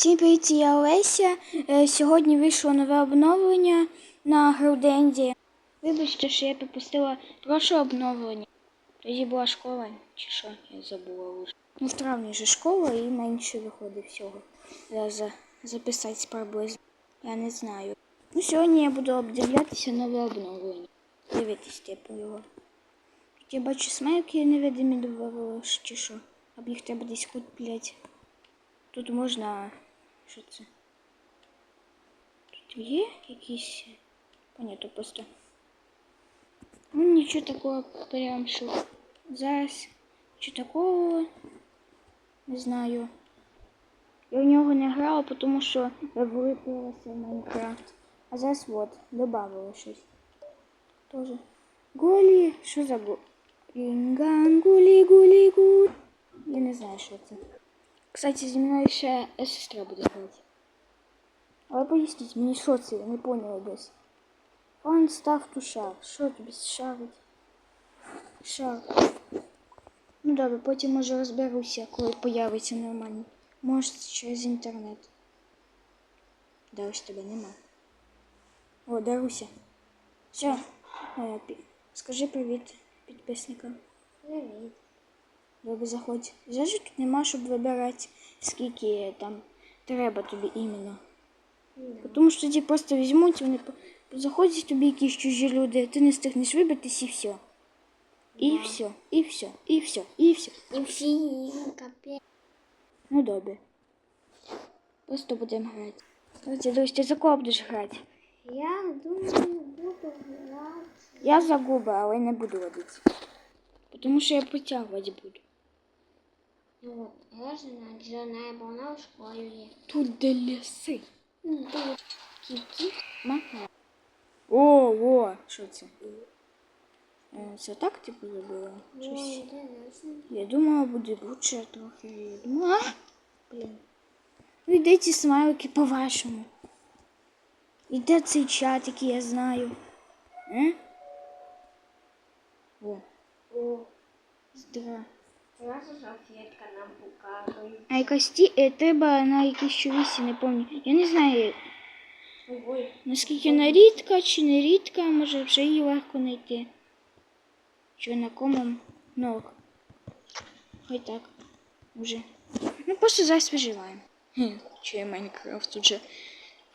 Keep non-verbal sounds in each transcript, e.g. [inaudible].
Всім привіт, я Олеся. Е, Сьогодні вийшло нове обновлення на Груденді. Вибачте, що я пропустила прошле обновлення. Тоді була школа, чи що, я забула вже. Ну, в травні вже школа і менше виходить всього. Зараз за- записати приблизно. Я не знаю. Ну, сьогодні я буду обдивлятися нове обновлення. Дивитись, типу, його. Я бачу смайки невидимі додавалось, чи що. Або їх треба десь купляти. Тут можна. Що це? Тут є якісь. Понятно просто. Ну нічого такого прям що. Зараз. Що такого? Не знаю. Я в нього не грала, тому що я влипилася в Майнкрафт. А зараз от, добавила щось. Тоже. Голі. Що за? Інган, гулі, гулі, гулі. Я не знаю, що це. Кстати, зі мною ще сестра буде грати. Але поясніть, мені що це, я не поняла десь. Он став ту шар. Що тобі шарить? Шар. Ну добре, потім може розберуся, коли появиться нормально. Може через інтернет. Да ось тебе нема. О, Даруся. Все. Е, Скажи привіт підписникам. Привіт. Добре, заходь. Жаль, тут нема, щоб вибирати, скільки там треба тобі іменно. Тому що тоді просто візьмуть, вони заходять тобі якісь чужі люди, ти не встигнеш вибратись і все. І Да. все, і все, і все, і все. І всі капець. Ну добре. Просто будемо грати. Короче, друзі, ти за кого будеш грати? Я думаю, буду грати. Я за губи, але не буду водити. Тому що я потягувати буду. Ну от, я ж на Джона, бо вона в школі. Тут де ліси. Кіті. Мага. О, о, що це? Це так типу зробила? Щось. Я думала, буде лучше трохи. Я думала, а, блін. Ну ці смайлики по-вашому. Іде цей чат, який я знаю. Е? О, О, здра. Наша нам показує. А якась ті, е, треба на якійсь човісі, не пам'ятаю. Я не знаю, Ой, наскільки вона рідка чи не рідка, може вже її легко знайти. Чи на кому ног. Хай так. Уже. Ну просто зараз виживаємо. Хм, чи я Майнкрафт тут же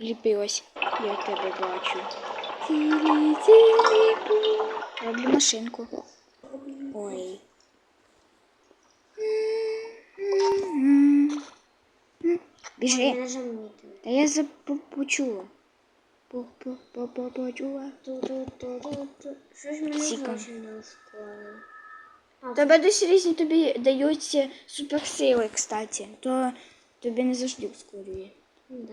вліпилась. Я тебе бачу. Цілі, цілі. Роблю машинку. Ой. Біжи. Та я за почула. По- по- по- по- Почула. Що ж ускорило? А, Тебе досі різні тобі дають суперсили, кстати. То тобі не завжди ускорює. Да.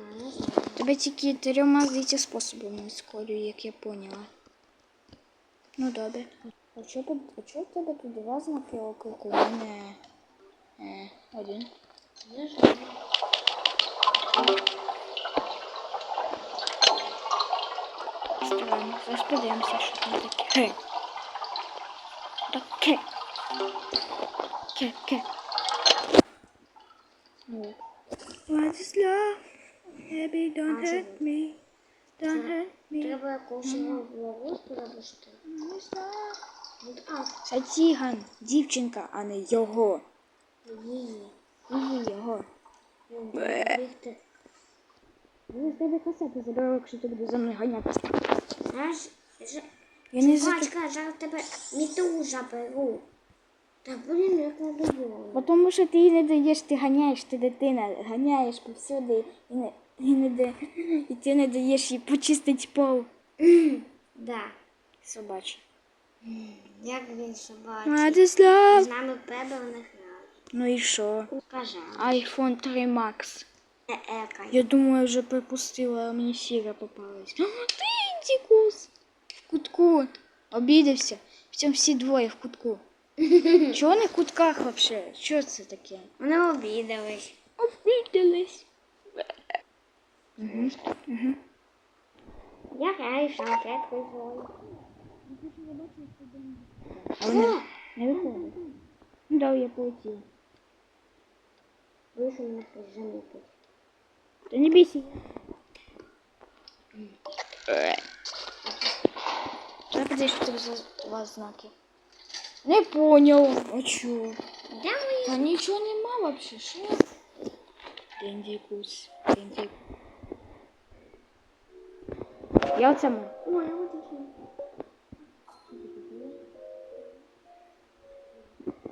Тебе тільки трьома здається способами ускорює, як я поняла. Ну добре. А чого в тебе тут два знаки оклику? У мене один. Я знаю. Странно. Зараз подивимося, що там таке. Таке. Ке, ке. What is love? Baby, don't hurt me. Don't hurt me. Треба якогось голову перебушити. Не знаю. А, Це дівчинка, а не його. Її. Її його. Ну, з тебе касети заберу, якщо ти будеш за мною ганятися. Знаєш, ж- Я не за зараз тебе міту заберу. Та блін, як не добро. Бо тому що ти їй не даєш, ти ганяєш, ти дитина, ганяєш повсюди і не, і не де, і ти не даєш їй почистити пол. [clears throat] Да. Собачий. Як він собачий. З нами пебел не грав. Ну і що? IPhone 3 Max. Е-екай. Я думаю, вже припустила, а мені сіра попалась. О, ти індікус! В кутку. Обідався. Причому всі двоє в кутку. [laughs] Чого не в кутках вообще? Що це таке? Вони обідались. Обідались. Угу. Угу. Я граю в. А вони не виходять. Ну да, я полетіла. Вийшов мене замітив. Та не бійся. Треба подивитися, що це за у вас знаки. Не поняв. А чо? Де мої? Та нічого нема вообще, що? Дендікус. Дендікус. Я оце маю. Ой, я вот такі.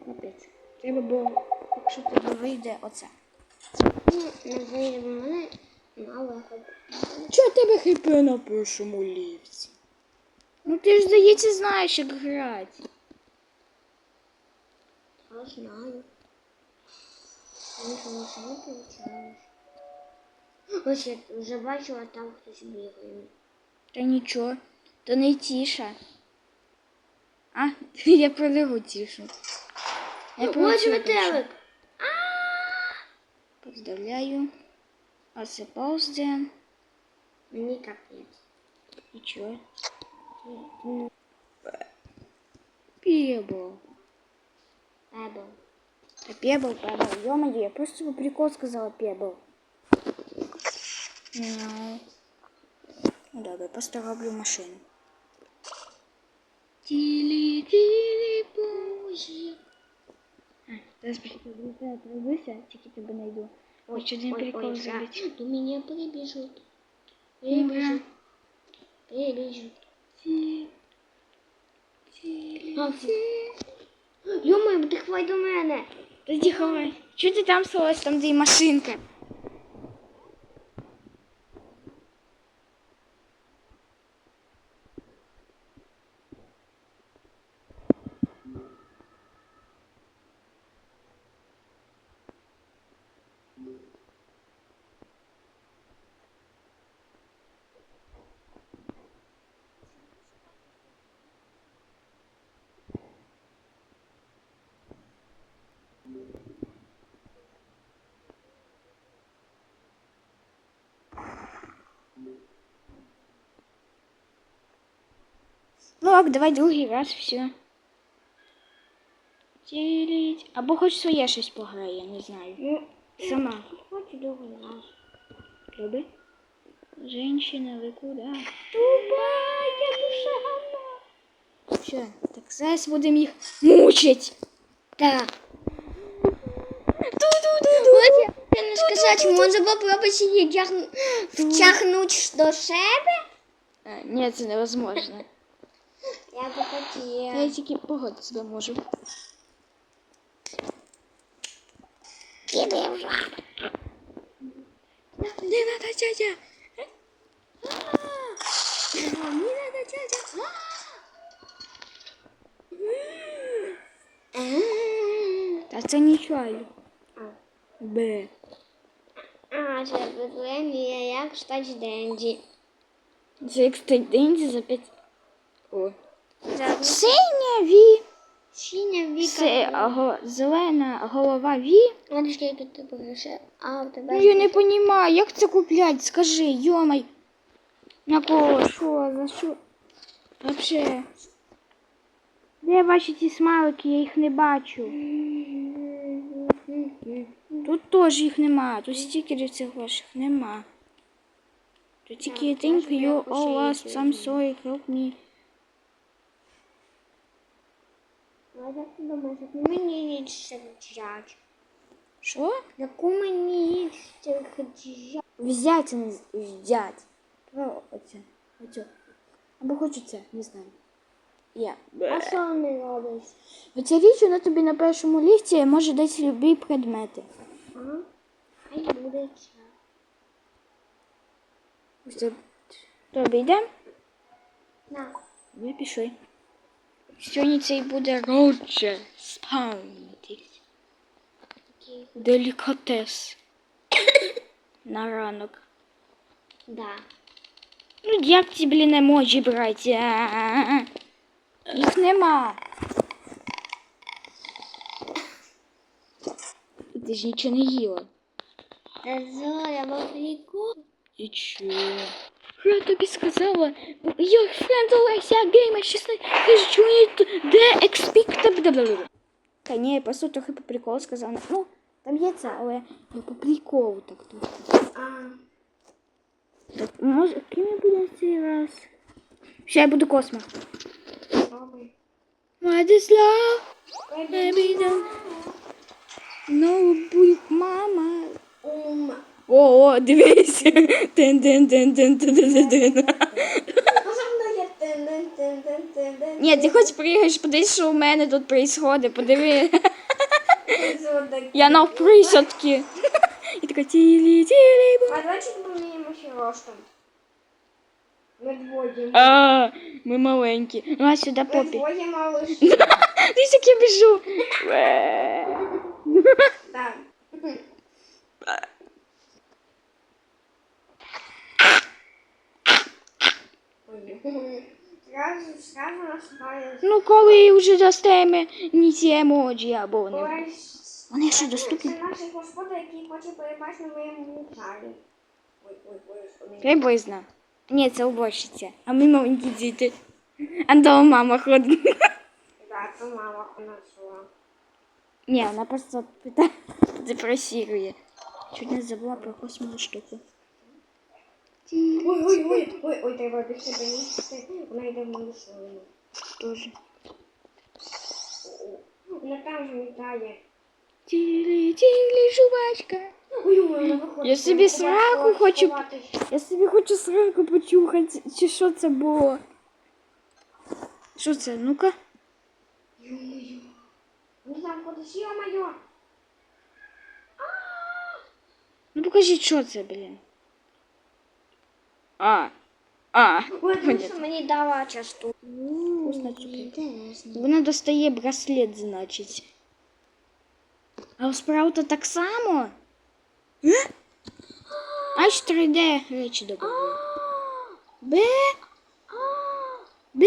Капець. Треба було, якщо тобі вийде оце. Ну, не вийде в мене мало хоч. Чого тебе хп на першому лівці? Ну ти ж здається знаєш, як грати. Я знаю. Я нічого не получаєш. Ось я вже бачила, там хтось бігає. Та нічого, то не тіша. А, [laughs] я про нього тішу. Я про Ось метелик. Поздравляю. А це повзде. Мені капець. Нічого. Пебл. Пебл. А пебл, пебл. Ё-моё, я просто по прикол сказала пебл. Мяу. Ну добре, просто роблю машину. Тілі, тілі, боже. А, зараз прибуся, тільки тебе найду. Хочу один прикол зробити. До меня прибежут. Ура. Прибежут. Прибежут. Ті, тілі, А, ті. Йома, ти хвай до мене. Тоді ховай. Чого ти там сховалась, там де і машинка? Ну ок, давай другий раз, все. Тіліть. Або хоч своє щось пограє, я не знаю. Ну, Сама. хочу другий раз. Люби. Женщина, ви куда? Тупая душа. Що, так зараз будемо їх мучить. Так. Ту-ду-ду-ду. Я не сказати, може попробувати її тягну- втягнути до себе? А, ні, це невозможно. Я би хотіла. Я тільки погодити себе можу. Іди вже. Не надо, дядя. Мені надо тятя. Та це нічого. А. Б. А, це питання, як стати Денді. Це як стать Денді за 5. О. Це Синя Ві. Це віка. го, зелена голова Ві. Знаєш, скільки ти береше? А, у тебе... Ну я не розумію, як це куплять? Скажи, йомай. На кого? Що? За що? Вообще. Де ваші ці смайлики? Я їх не бачу. Тут теж їх нема. Тут стікерів цих ваших нема. Тут тільки я you, all ці I'm sorry, help me. А як ти думаєш, як мені ніч ще взяти? Що? Яку мені ніч ще взяти? Взять, не взять. Про оце. Оце. Або хочу це, не знаю. Я. А що вони роблять? Оця річ, вона тобі на першому лісті може дати любі предмети. Ага. Хай буде. Ось це. Тобі йдемо? На. Ви пішли. Сьогодні цей буде Роджер спавнитись. Такий. Делікатес. [coughs] На ранок. Да. Ну як ці, блін, емоджі брати? А-а-а. Їх нема. Ти ж нічого не їла. Та зоря, бо прикол. І чо? Я тобі сказала, я френд Олеся Геймер 16, кажу, чому я тут, де експікта, Та ні, я просто трохи по приколу сказала. Ну, Там є це, але я по приколу так тут. А, Так, може, ким я буду в цей раз? Ще я буду космо. пробуй. Владислав, baby, don't know, будь мама. Ум. О, о, дивись. Тин, тин, тин, тин, тин, тин, тин. Ні, ти хоч приїгаєш, подивись, що у мене тут відбувається, подиви. Я на присадки. І така тілі, тілі. А давайте поміняємося ростом. Ми двоє. А, ми маленькі. Ну, а сюди попі. двоє малыші. [laughs] Дивись, як я біжу. Так. Ой. Зразу, зразу насипаю. Ну, коли вже достаємо ні ці емоджі або. Ой, Вони ще Це доступні. наш господар, який хоче перебачити на моєму не- Приблизно. Ні, це уборщиця. А ми маленькі діти. А дома мама ходить. Да, то мама понесла. Ні, вона просто питає, [laughs] депресірує. Чуть не забула про космосу штуку. Ой, ой, ой, ой, ой, треба більше доїсти. Вона йде в мою шину. Тоже. Вона там же літає. Тілі, тілі, жувачка. Ой, ой, вона виходить. Я собі Вона сраку хоче хочу- сховатись. Я собі хочу сраку почухати. Чи що це було? Що це? Ну-ка. Ё-моё. Вони там ходить, ё-моё. Ну покажіть, що це, блін. А. А. Ой, тому понятно. що мені дала часто. Вкусно Вона достає браслет, значить. А у спраута так само? Е? Аж 3D речі добавили. Б. Б.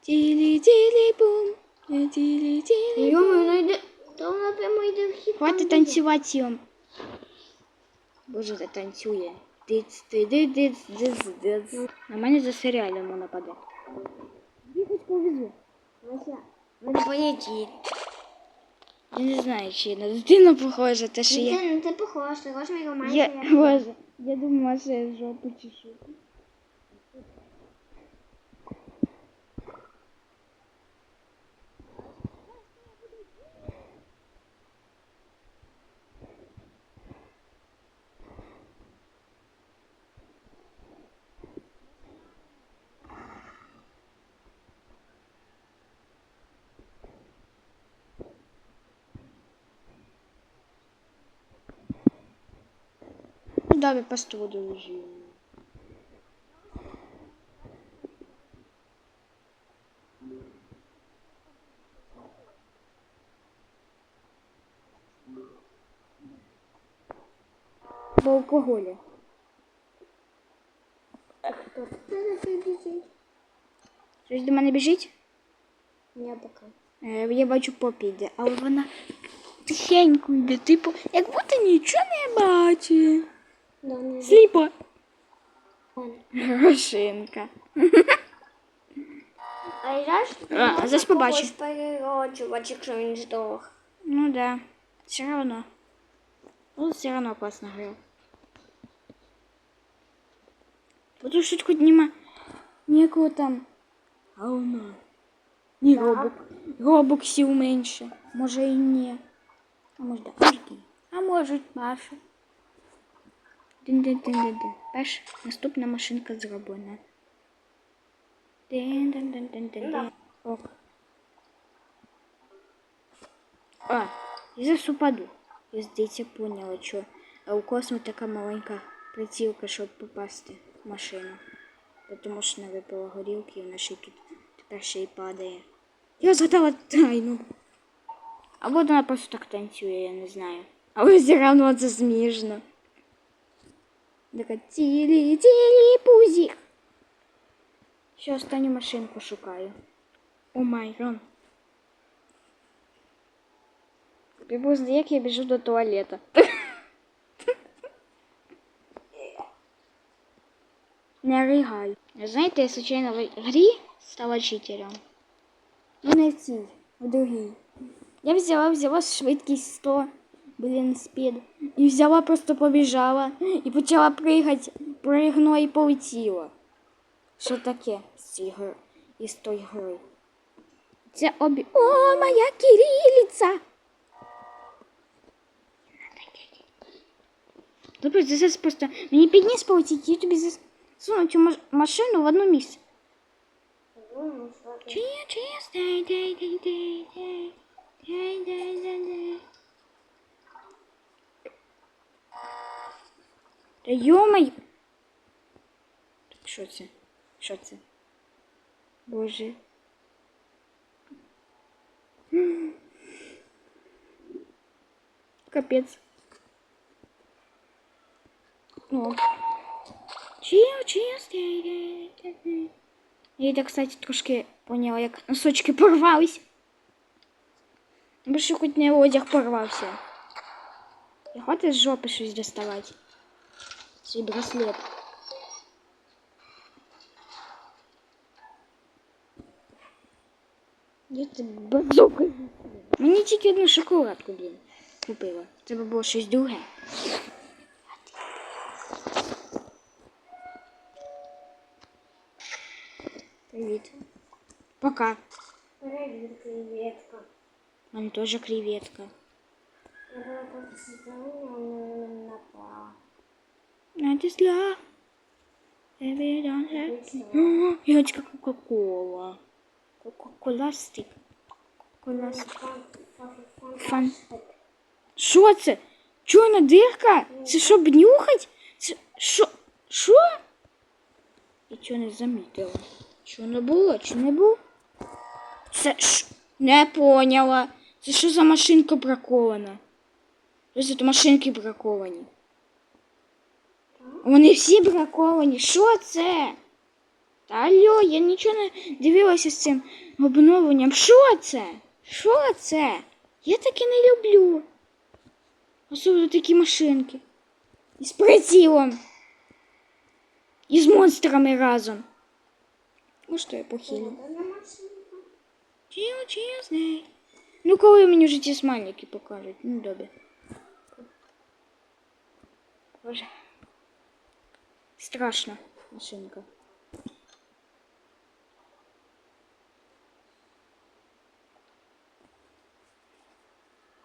Тілі, тілі, бум. Тілі, тілі. Ё-моё, вона йде. То вона прямо йде в хід. Хватить танцювати йом. Боже, та танцює. Диц, диц, диц, диц. На мене за серіалом нападе. паде. Хоч повезу. Вася, не поїдіть. Я не знаю, чи на дитину похожа, те, що я... Ти, ти похож, ти хочеш мій роман? Я, боже, я думала, що я жопу чешу. Добре, просто воду вижу. Бо алкоголя. Щось до мене біжить? Я пока. Е, Я бачу попі йде, але вона тихенько йде, типу, як будто нічого не бачить. Да, не Сліпо. знаю. Грошинка. А я ж А, зараз побачу. перероджувати, якщо він здох. Ну да. Все равно. Ну, все равно классно грав. Потому что хоть нема ніякого там. А вона. Ні Так. робок. Робоксів менше. Може і ні. А може да. Може ні. А може Маша. Дин-дин-дин-дин-дин. Перш наступна машинка зроблена. Дин-дин-дин-дин-дин. Ок. А, я зараз упаду. Я здається поняла, що а у космо така маленька прицілка, щоб попасти в машину. Тому що не випила горілки, і вона ще тут тепер ще й падає. Я згадала тайну. Або вона просто так танцює, я не знаю. Але все одно це смішно. Така тілі, пузік. Ще останню машинку шукаю. О май рон. Приблизно як я біжу до туалета. [laughs] Не ригай. Знаєте, я случайно в грі стала читером. Ну не в цій, в другій. Я взяла, взяла швидкість 100, блін, спід. І взяла, просто побіжала. І почала пригати, пригнула і полетіла. Що таке з цієї гри, із тої гри? Це обі... О, моя кирилиця! Добре, це зараз просто мені підніс полетіти, я тобі засуну цю машину в одну місце. Cheer, cheers, day, day, day, day, day, day, day, day, day. Та йомай. Що це? Що це? Боже. Капець. О. Cheer, cheers, day, day, day, day. Я кстати, трошки поняла, як носочки порвались. Бо що хоч не одяг порвався. Я хочу з жопи щось доставати. Свій браслет. Де ти базука? Мені тільки одну шоколадку, блін, купила. Треба було щось друге. Привіт. Пока. Привіт, креветка. У мене теж креветка. Создала, але не напала. Надісла. Don't have... Яночка Кока-Кола. Кока-Кола стик. Кока-Кола стик. Фан. Що це? Чорна дирка? Це що, бнюхать? Це що? Що? Я чого не замітила? Що не було? Чи не було? Це ж не поняла. Це що за машинка бракована? Що це то машинки браковані? Вони всі браковані. Що це? Та алло, я нічого не дивилася з цим обновленням. Що це? Що це? Я таке не люблю. Особливо такі машинки. І з прицілом. І з монстрами разом. Ну що я похилю? Чіо, чіо, знай. Ну, коли мені вже ті смайлики покажуть. Ну, добре. Боже. Страшно, машинка.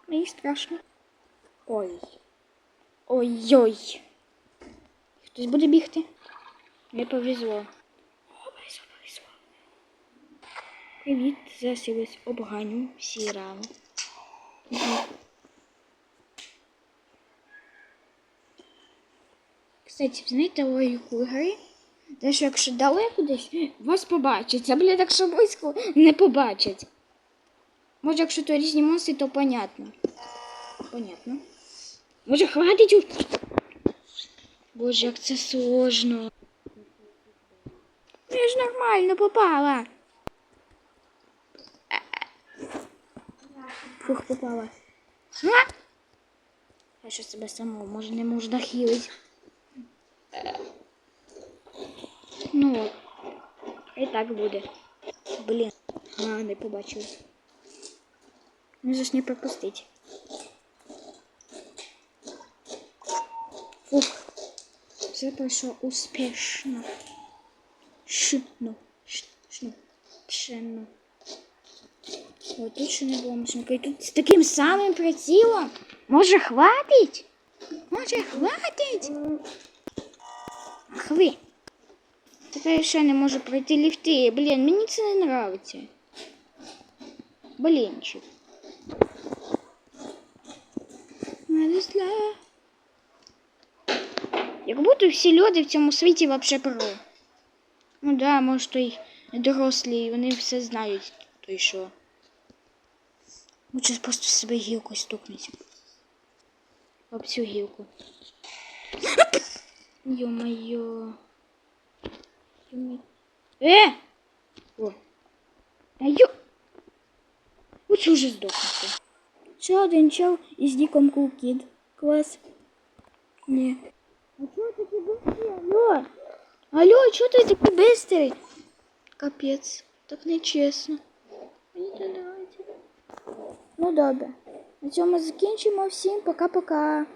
Мені страшно. Ой. Ой-ой. Хтось буде бігти? Не повезло. О, повезло, повезло. Привіт, зараз я вас обганю всі рано. Кстати, знаєте логіку гри? Те, що якщо далеко десь, вас побачать, а блядь, якщо близько, не побачать. Може, якщо то різні монстри, то понятно. Понятно. Може, хватить у... Боже, як це сложно. Я ж нормально попала. Фух, попала. А? Я ще себе самого, може, не можна хілити. Ну, от. і так буде. Блін. А, не побачила. Ну, ж не пропустить. Фух. Все пройшло успішно. Шипно. Шно. Пшенно. О, тут ще не було машинка. І тут з таким самим прицілом. Може, хватить? Може, хватить? Ви. Тепер я ще не можу пройти ліфти. Блін, мені це не нравиться. Блінчик. Як будто всі люди в цьому світі вообще про. Ну да, може, то й дорослі, вони все знають, то й що. Лучше просто себе гілку стукнуть. Об цю гілку. Ё-моё. Ё-моё. Э! О. Та ё... Лучше уже здохнути. Ще один чел із ніком Cool Kid. Клас. Ні. А чого такий быстрий? Алло? Алло, чого ти такий быстрый? Капець. Так нечесно. Мені не нравится. Ну добре. На цьому закінчимо. Всім пока-пока.